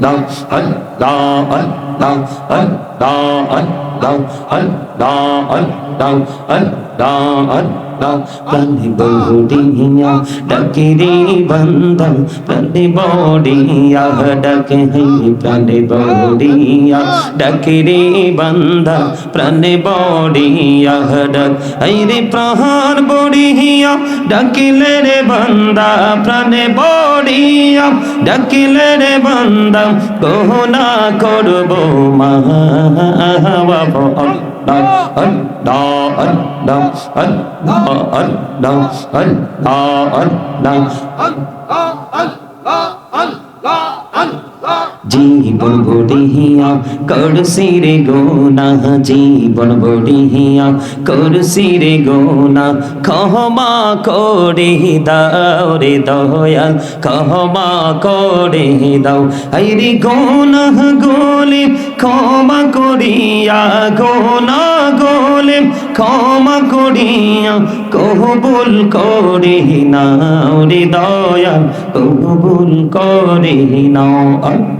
আল্লাহ আল্লাহ बौड़िया डकरी बंदम पले बौड़िया डक पले बौड़िया डकरी बंदा प्रने बौड़िया डक हरे प्रहार बौड़िया डकिले रे बंदा प्रने बौड़िया डकिले रे बंदा कोहना करबो Allah জীবন বড়িয়া করছি রে গোনা জীবন বড়িয়া করছি রে গোনা ক্ষমা করে দাও রে দয়াল ক্ষমা করে দাও আইরে গোনা গোলে ক্ষমা করিয়া গোনা গোলে ক্ষমা করিয়া কবুল করে নাও রে দয়াল কবুল করে নাও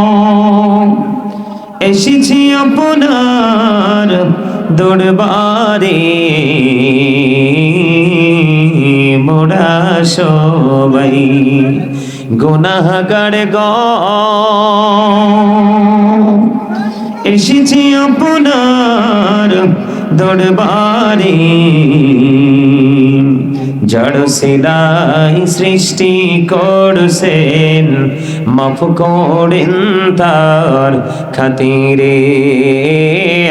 এসেছি আপনার দরবারে। মোরা সবাই গুনাহগার গ। এসেছি আপনার দরবারে। জড় সিলাই সৃষ্টি করছেন মাফ করেন তার খাতিরে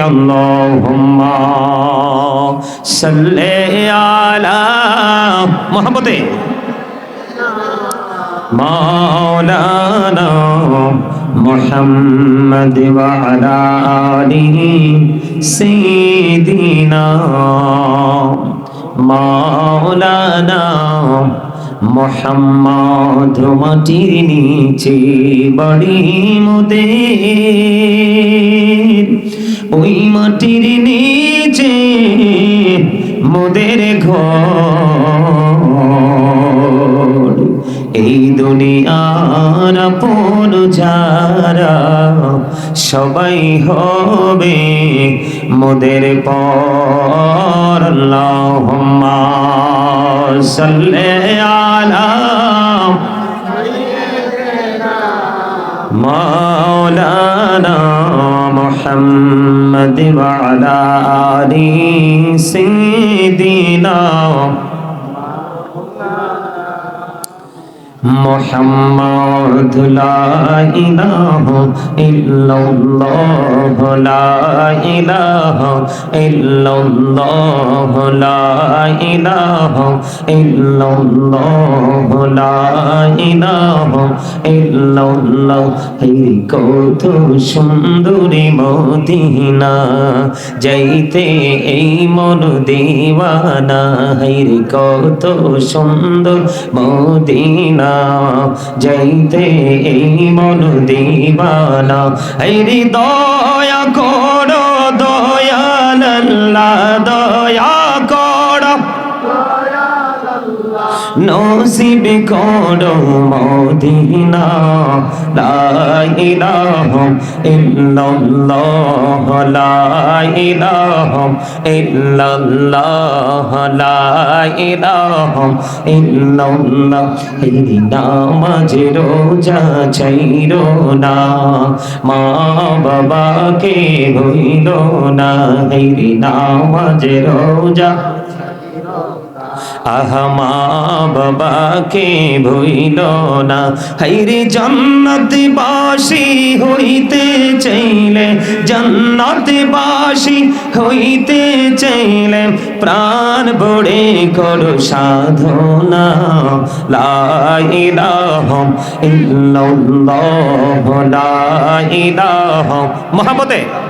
আল্লাহুম্মা সাল্লি আলা মোহাম্মদে مولانا محمد وعلى آله سيدنا মাওলানা মোহাম্মদ মাটির নিচে বাড়ি মোদের। ওই মাটির নিচে মোদের ঘর। এই দুনিয়ার আপন যারা সবাই হবে মোদের পর আল্লাহুম্মা সাল্লি আলা مولانا محمد وعلى آل سيدنا মোহাম্মদ লাইলাহ ইল্লাল্লাহ লাইলাহ ইল্লাল্লাহ লাইলাহ ইল্লাল্লাহ লাইলাহ ইল্লাল্লাহ। এই কত সুন্দরী মদিনা, যাইতে এই মন দেওয়ানা। হের কত সুন্দর মদিনা যাইতে এই মন দিবানা। এই দয়া করো দয়াল আল্লাহ দয়া নসিব করো মদিনা, লা ইলাহা ইল্লাল্লাহ, লা ইলাহা ইল্লাল্লাহ, লা ইলাহা ইল্লাল্লাহ। এই নামাজ রোজা চাইরো না, মা বাবাকে ভইল না। এই নামাজ রোজা আহমা বাবাকে ভইল না। হাইরে জান্নাত বাসি হইতে চাইলে, জান্নাত বাসি হইতে চাইলে প্রাণ বড়ে করো সাধনা। লা ইলাহা ইল্লাল্লাহ, লা ইলাহা।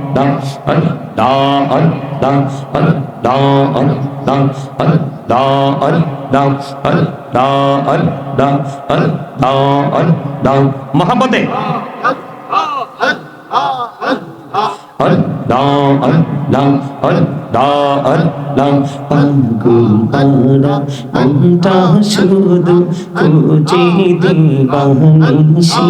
da an da an da an da an da an da an da an da an da an da an da mohabbate an da an da an Allah পাগল পারা মনটা শুধু খুঁজে দিবানিসি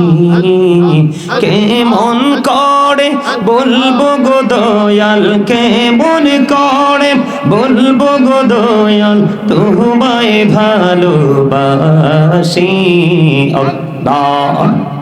কেমন করে বলব গো দয়াল কেমন করে বলব গো দয়াল তোমায় ভালোবাসি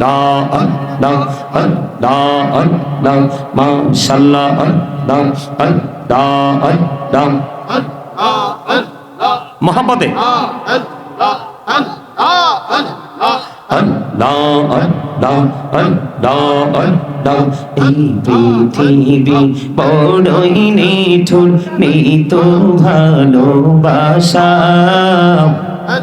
দা আন দা আন দা আন দা মাশাআল্লাহ আন দা আন দা আন দা আন দা আন দা মোহাম্মদে আন দা আন দা আন দা আন দা আন দা আন দা আন দা এই পৃথিবী বড়ই নিঠুর নিত ভালোবাসা আন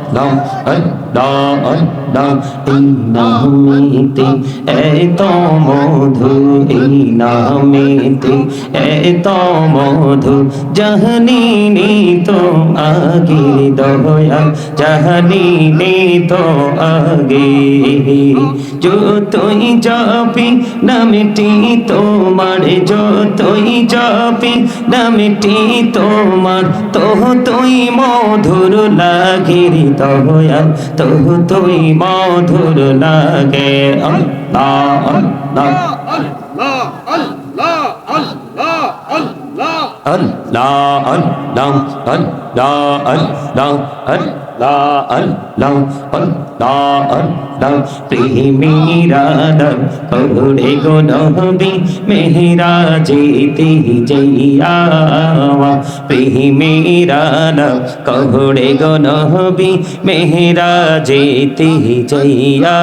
Allah, Allah, এই নামেতে এত মধু এই নামেতে এত মধু জাহানি তো আগে দয়া জাহানি তো আগে যতই যাবি নামটি তোমার যতই যাবি নামটি তোমার তো তুই মধুর লাগে দয়া তবু তুই মধুর লাগে আল্লাহ আল্লাহ আল্লাহ আল্লাহ আল্লাহ আল্লাহ আল্লাহ আল্লাহ গো নবী মেহরা যেতে জইয়া প্রেমীরা করে গো নবী মেহরা যেতে জইয়া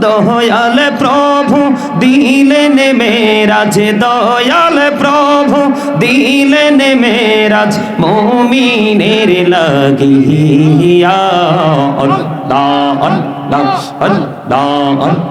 দয়াল প্রভু দিলেন মেরাজ, দয়াল প্রভু দিলেন মেরাজ মুমিনের লাগিয়া। অল্লাহ অল্লাহ অল্লাহ